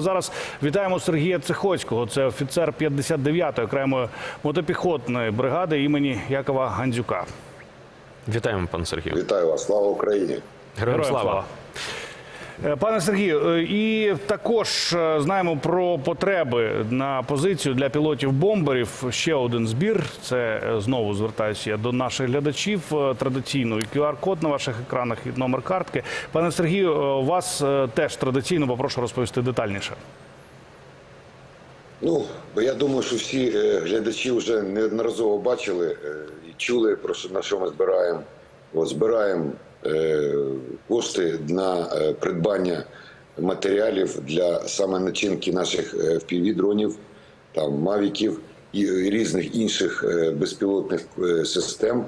а зараз вітаємо Сергія Цехоцького. Це офіцер 59-ї окремої мотопіхотної бригади імені Якова Гандзюка. Вітаємо, пан Сергію. Вітаю вас, слава Україні! Героям слава. Е, Пане Сергію, е, і також е, знаємо про потреби на позицію для пілотів бомберів. Ще один збір. Це знову звертаюся я до наших глядачів. Традиційно і QR-код на ваших екранах і номер картки. Пане Сергію, вас теж традиційно попрошу розповісти детальніше. Ну, я думаю, що всі глядачі вже неодноразово бачили і чули про що на що ми збираємо. От, збираємо кошти на е, придбання матеріалів для саме начинки наших е, FPV-дронів, там мавіків і різних інших е, безпілотних е, систем,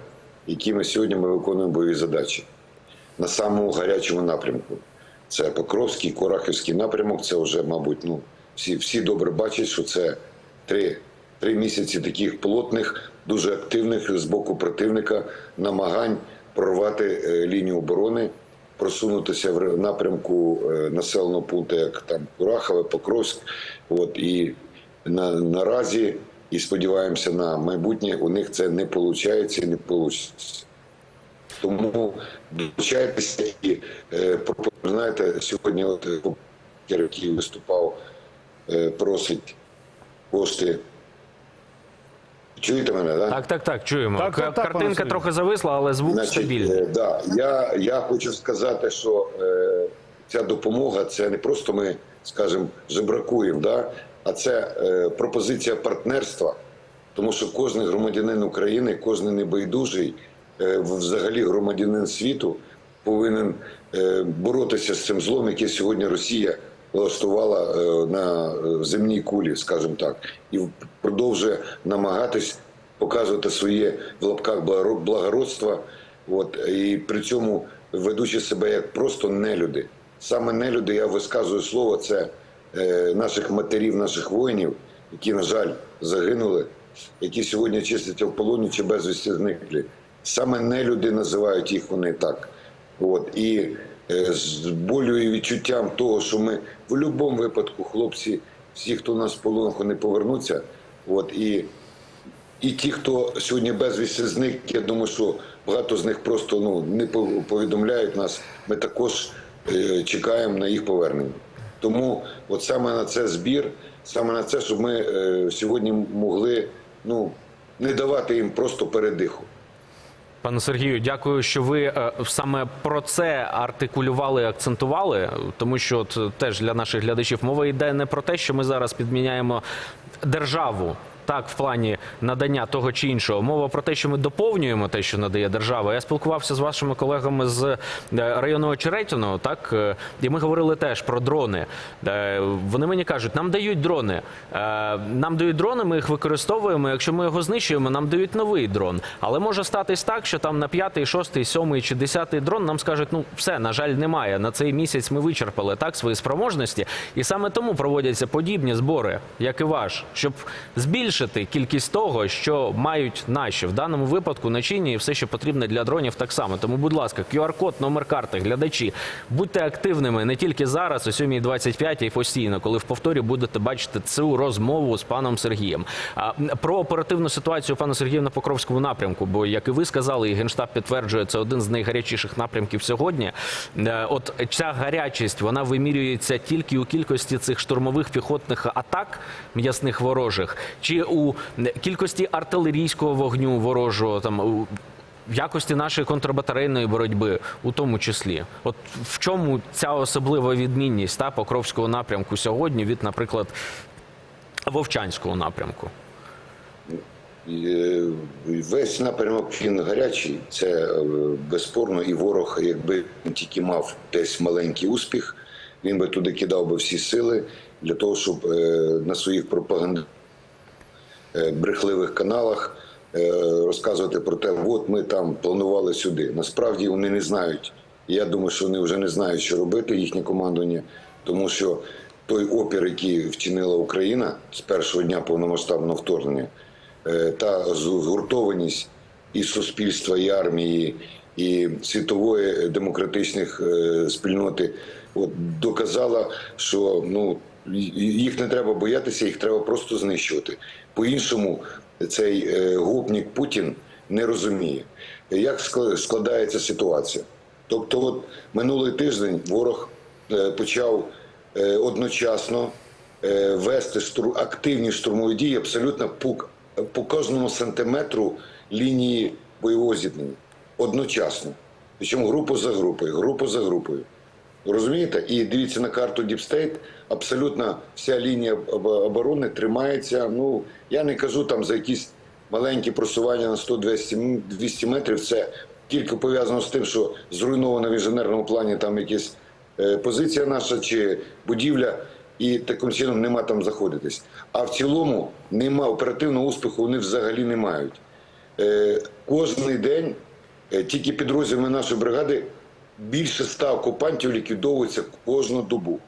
якими сьогодні ми виконуємо бойові задачі на самому гарячому напрямку. Це Покровський, Корахівський напрямок. Це вже, мабуть, ну всі, всі добре бачать, що це три, три місяці таких плотних, дуже активних з боку противника намагань прорвати е, лінію оборони, просунутися в напрямку е, населеного пункту, як там Курахове, Покровськ. От і на, наразі, і сподіваємося на майбутнє, у них це не виходить і не вийде. Тому долучайтеся і е, знаєте, сьогодні от е, який виступав, е, просить кошти. Чуєте мене, так? Так, так, так, чуємо. Так, так, так, Картинка трохи зависла, але звук стабільний. е, да, я, я хочу сказати, що е, ця допомога це не просто ми, скажімо, жебракуємо, да? а це е, пропозиція партнерства. Тому що кожен громадянин України, кожен небайдужий, е, взагалі громадянин світу, повинен е, боротися з цим злом, яке сьогодні Росія влаштувала е, на е, земній кулі, скажімо так, і продовжує намагатись показувати своє в лапках благоро- благородство, от і при цьому ведучи себе як просто нелюди. Саме нелюди, я висказую слово, це е, наших матерів, наших воїнів, які, на жаль, загинули, які сьогодні чистяться в полоні чи безвісті зниклі. Саме нелюди називають їх вони так. От і з болю і відчуттям того, що ми в будь-якому випадку, хлопці, всі, хто у нас в полонах, вони повернуться. От і і ті, хто сьогодні безвісти зник, я думаю, що багато з них просто ну не повідомляють нас. Ми також е, чекаємо на їх повернення. Тому, от саме на це збір, саме на це, щоб ми е, сьогодні могли ну не давати їм просто передиху. Пане Сергію, дякую, що ви е, саме про це артикулювали, акцентували, тому що от, е, теж для наших глядачів мова йде не про те, що ми зараз підміняємо державу. Так, в плані надання того чи іншого, мова про те, що ми доповнюємо те, що надає держава. Я спілкувався з вашими колегами з е, району Очеретиного, так е, і ми говорили теж про дрони. Е, Вони мені кажуть, нам дають дрони. Нам дають дрони, ми їх використовуємо. Якщо ми його знищуємо, нам дають новий дрон. Але може статись так, що там на п'ятий, шостий, сьомий чи десятий дрон нам скажуть, ну все, на жаль, немає. На цей місяць ми вичерпали так свої спроможності, і саме тому проводяться подібні збори, як і ваш, щоб збільшити кількість того, що мають наші в даному випадку начинні і все, що потрібно для дронів, так само. Тому, будь ласка, QR-код, номер карти, глядачі, будьте активними не тільки зараз, о 7.25 і постійно, коли в повторі будете бачити цю розмову з паном Сергієм. А про оперативну ситуацію пана Сергія на Покровському напрямку, бо як і ви сказали, і генштаб підтверджує, це один з найгарячіших напрямків сьогодні. Е, От ця гарячість вона вимірюється тільки у кількості цих штурмових піхотних атак м'ясних ворожих, чи у кількості артилерійського вогню ворожого там. у- якості нашої контрбатарейної боротьби, у тому числі, от в чому ця особлива відмінність та Покровського напрямку сьогодні від, наприклад, Вовчанського напрямку? Е, Весь напрямок він гарячий, це е, безспорно, і ворог, якби він тільки мав десь маленький успіх, він би туди кидав би всі сили для того, щоб е, на своїх пропаганд е, брехливих каналах е, розказувати про те, от ми там планували сюди. Насправді вони не знають. Я думаю, що вони вже не знають, що робити їхнє командування, тому що той опір, який вчинила Україна з першого дня повномасштабного вторгнення, е, та згуртованість і суспільства, і армії, і світової демократичних е, спільноти, от доказала, що ну їх не треба боятися, їх треба просто знищувати. По-іншому цей е, гопнік Путін не розуміє, як скла- складається ситуація. Тобто, от минулий тиждень ворог е, почав е, одночасно вести активні штурмові дії абсолютно по кожному сантиметру лінії бойового зіткнення. Одночасно. Причому групу за групою, групу за групою. Розумієте? І дивіться на карту State, абсолютно вся лінія оборони тримається. Ну, я не кажу там за якісь маленькі просування на 100-200 метрів. Це тільки пов'язано з тим, що зруйнована в інженерному плані там якась е, позиція наша чи будівля, і таким чином нема там заходитись. А в цілому нема оперативного успіху, вони взагалі не мають. Е, кожний день е, тільки підрозділами нашої бригади більше ста окупантів ліквідовується кожну добу.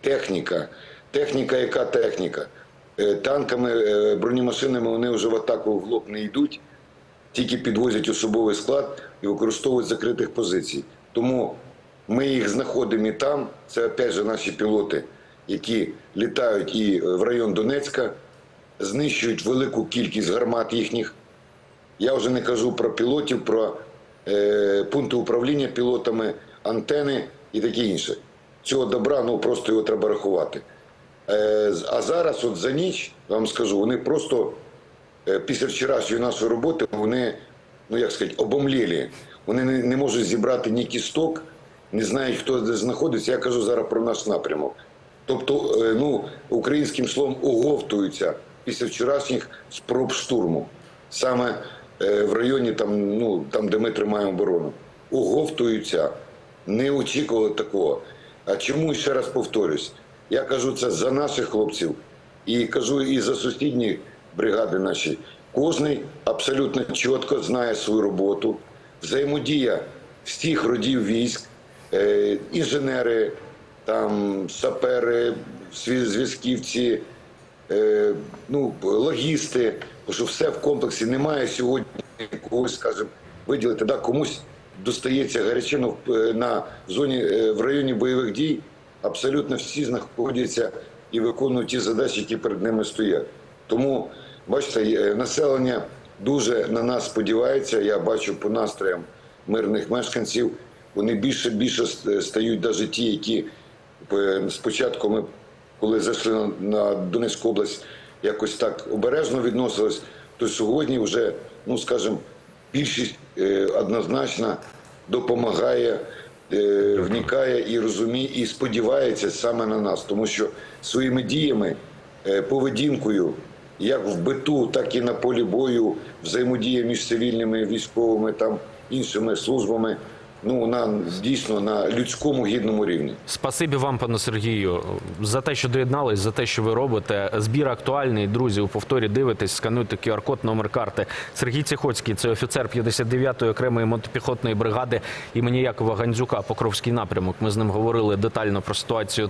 Техніка, техніка, яка техніка? Е, Танками, е, бронемашинами вони вже в атаку в лоб не йдуть, тільки підвозять особовий склад і використовують закритих позицій. Тому ми їх знаходимо і там. Це опять же наші пілоти, які літають і в район Донецька, знищують велику кількість гармат їхніх. Я вже не кажу про пілотів, про е, пункти управління пілотами, антени і таке інше. Цього добра ну просто його треба рахувати. Е, а зараз, от за ніч, вам скажу, вони просто е, після вчорашньої нашої роботи вони, ну як сказати, обомлілі. Вони не, не можуть зібрати ні кісток, не знають, хто де знаходиться. Я кажу зараз про наш напрямок. Тобто, е, ну, українським словом оговтуються після вчорашніх спроб штурму. Саме е, в районі, там, ну, там, де ми тримаємо оборону. Оговтуються, не очікували такого. А чому ще раз повторюсь? Я кажу це за наших хлопців і кажу і за сусідні бригади наші. Кожний абсолютно чітко знає свою роботу, взаємодія всіх родів військ, е, інженери, там сапери, зв'язківці, е, ну, логісти, що все в комплексі немає сьогодні когось, скажімо, виділити, да, комусь достається гарячину е, на зоні е, в районі бойових дій. Абсолютно всі знаходяться і виконують ті задачі, які перед ними стоять. Тому, бачите, е, населення дуже на нас сподівається. Я бачу по настроям мирних мешканців. Вони більше більше стають навіть ті, які е, спочатку ми, коли зайшли на, Донецьку область, якось так обережно відносились, то сьогодні вже, ну скажімо, більшість е, однозначно допомагає, е, вникає і розуміє, і сподівається саме на нас, тому що своїми діями, е, поведінкою, як в биту, так і на полі бою, взаємодія між цивільними військовими там іншими службами. Ну на дійсно на людському гідному рівні. Спасибі вам, пане Сергію, за те, що доєднались, за те, що ви робите. Збір актуальний. Друзі, у повторі дивитесь, скануйте QR-код, номер карти. Сергій Ціхоцький, це офіцер 59-ї окремої мотопіхотної бригади імені Якова Гандзюка, Покровський напрямок. Ми з ним говорили детально про ситуацію